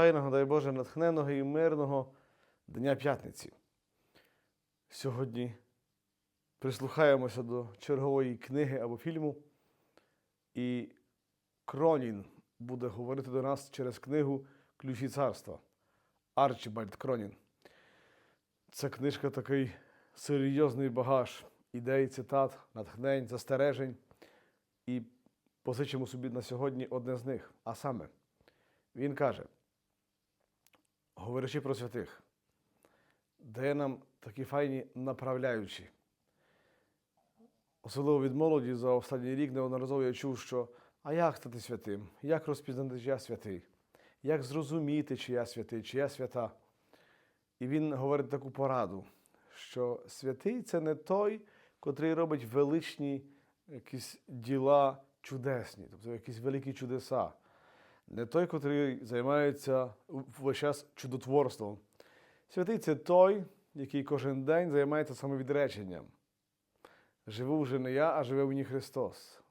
файного, дай Боже, натхненого і мирного Дня п'ятниці. Сьогодні прислухаємося до чергової книги або фільму, і Кронін буде говорити до нас через книгу Ключі царства. Арчібальд Кронін. Ця книжка такий серйозний багаж ідей, цитат, натхнень, застережень. І позичимо собі на сьогодні одне з них. А саме, він каже, говорячи про святих, дає нам такі файні направляючі. Особливо від молоді за останній рік неодноразово я чув, що а як стати святим? Як розпізнати, чи я святий? Як зрозуміти, чи я святий, чи я свята? І він говорить таку пораду, що святий це не той, котрий робить величні якісь діла чудесні, тобто якісь великі чудеса. Не той, котрий займається весь час чудотворством. Святий це той, який кожен день займається самовідреченням. Живу вже не я, а живе мені Христос.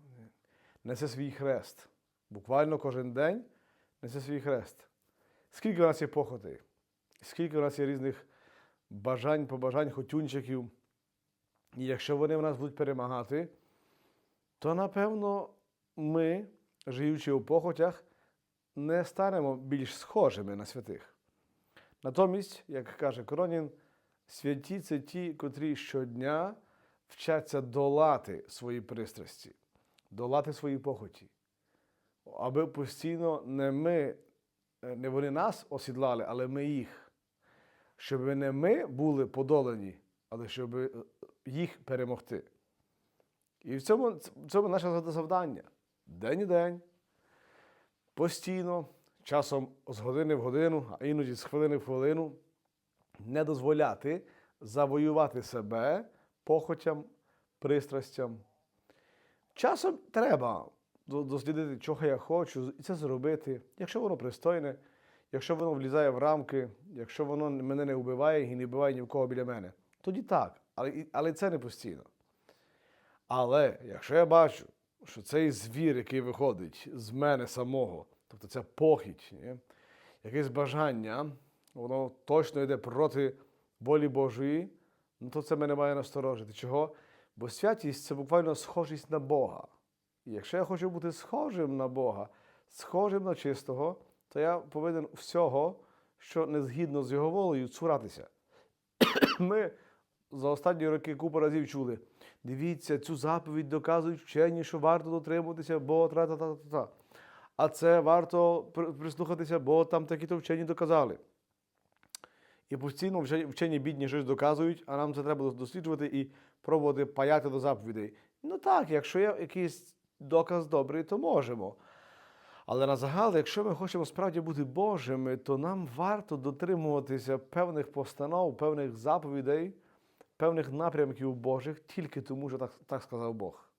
Несе свій хрест. Буквально кожен день несе свій хрест. Скільки у нас є похотей, скільки у нас є різних бажань, побажань, хотюнчиків. І якщо вони в нас будуть перемагати, то напевно ми, живучи у похотях, не станемо більш схожими на святих. Натомість, як каже Коронін, святі це ті, котрі щодня вчаться долати свої пристрасті, долати свої похоті. Аби постійно не ми, не вони нас осідлали, але ми їх. Щоб не ми були подолані, але щоб е, їх перемогти. І в цьому, в цьому наше завдання. День і день, постійно, часом з години в годину, а іноді з хвилини в хвилину, не дозволяти завоювати себе похотям, пристрастям. Часом треба дослідити, чого я хочу, і це зробити, якщо воно пристойне, якщо воно влізає в рамки, якщо воно мене не вбиває і не вбиває ні в кого біля мене, тоді так, але, але це не постійно. Але якщо я бачу, що цей звір, який виходить з мене самого, тобто це похідь, ні? якесь бажання, воно точно йде проти волі Божої, ну то це мене має насторожити. Чого? Бо святість це буквально схожість на Бога. І якщо я хочу бути схожим на Бога, схожим на чистого, то я повинен всього, що не згідно з його волею, цуратися. Ми за останні роки купу разів чули. Дивіться, цю заповідь доказують вчені, що варто дотримуватися, бо тра та та та та А це варто прислухатися, бо там такі-то вчені доказали. І постійно вчені бідні щось доказують, а нам це треба досліджувати і пробувати паяти до заповідей. Ну так, якщо є якийсь доказ добрий, то можемо. Але на загал, якщо ми хочемо справді бути Божими, то нам варто дотримуватися певних постанов, певних заповідей, певних напрямків Божих тільки тому, що так, так сказав Бог.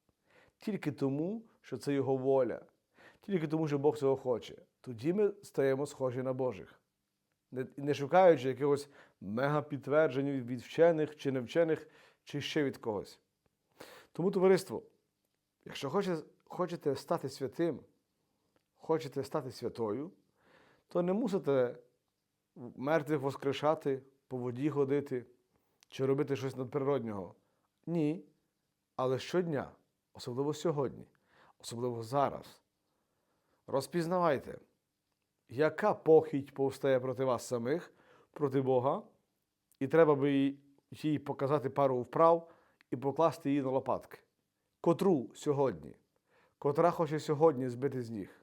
Тільки тому, що це Його воля, тільки тому, що Бог цього хоче. Тоді ми стаємо схожі на Божих. Не, не шукаючи якогось мега-підтверджень від вчених чи невчених, чи ще від когось. Тому, товариство, якщо хочете, хочете стати святим, хочете стати святою, то не мусите мертвих воскрешати, по воді ходити чи робити щось надприроднього. Ні. Але щодня, особливо сьогодні, особливо зараз, розпізнавайте, яка похідь повстає проти вас самих, проти Бога, і треба би їй- показати пару вправ і покласти її на лопатки. Котру сьогодні, котра хоче сьогодні збити з ніг.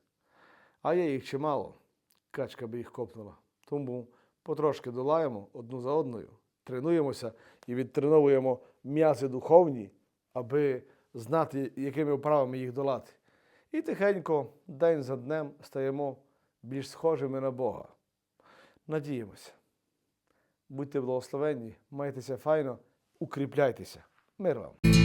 А є їх чимало, качка би їх копнула. Тому потрошки долаємо одну за одною, тренуємося і відтреновуємо м'язи духовні, аби знати, якими вправами їх долати. І тихенько, день за днем, стаємо більш схожими на Бога. Надіємося. Будьте благословенні, майтеся файно, укріпляйтеся. Мир вам!